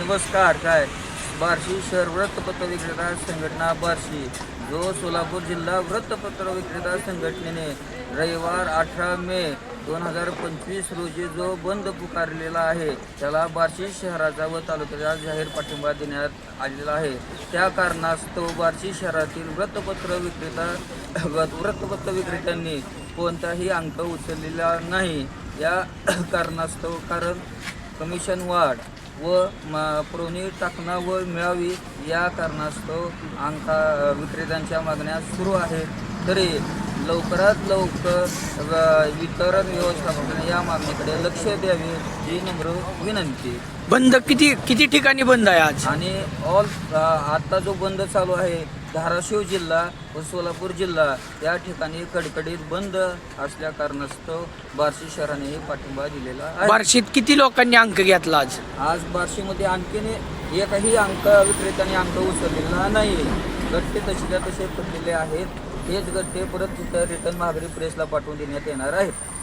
नमस्कार काय? बार्शी शहर वृत्तपत्र विक्रेता संघटना बार्शी. जो सोलापूर जिल्हा वृत्तपत्र विक्रेता संघटनेने रविवार अठरा मे दोन हजार पंचवीस रोजी जो बंद पुकारलेला आहे त्याला बार्शी शहराचा व तालुक्याचा जाहीर पाठिंबा देण्यात आलेला आहे. त्या कारणास्तव बार्शी शहरातील वृत्तपत्र विक्रेता वृत्तपत्र विक्रेत्यांनी कोणताही अंक उचललेला नाही. या कारणास्तव कारण कमिशन वाढ व म प्रोनी टाकणा व मिळावी या कारणास्तव अंका विक्रेत्यांच्या मागण्या सुरू आहेत. तरी लवकरात लवकर वितरण व्यवस्थापनाने या मागणीकडे लक्ष द्यावे ही नम्र विनंती. बंद किती किती ठिकाणी बंद आहे आज? आणि ऑल आता जो बंद चालू आहे धाराशिव जिल्हा व सोलापूर जिल्हा या ठिकाणी कडकडीत बंद असल्या कारणास्तव बार्शी शहराने पाठिंबा दिलेला आहे. बार्शीत किती लोकांनी अंक घेतला आज? आज बार्शीमध्ये आणखीन एकही अंक विक्रेत्याने अंक उचललेला नाही. गट्टे तसेच्या तसे पडलेले आहेत. हेच गट्टे परत तिथं रिटर्न महागरी प्रेसला पाठवून देण्यात येणार आहेत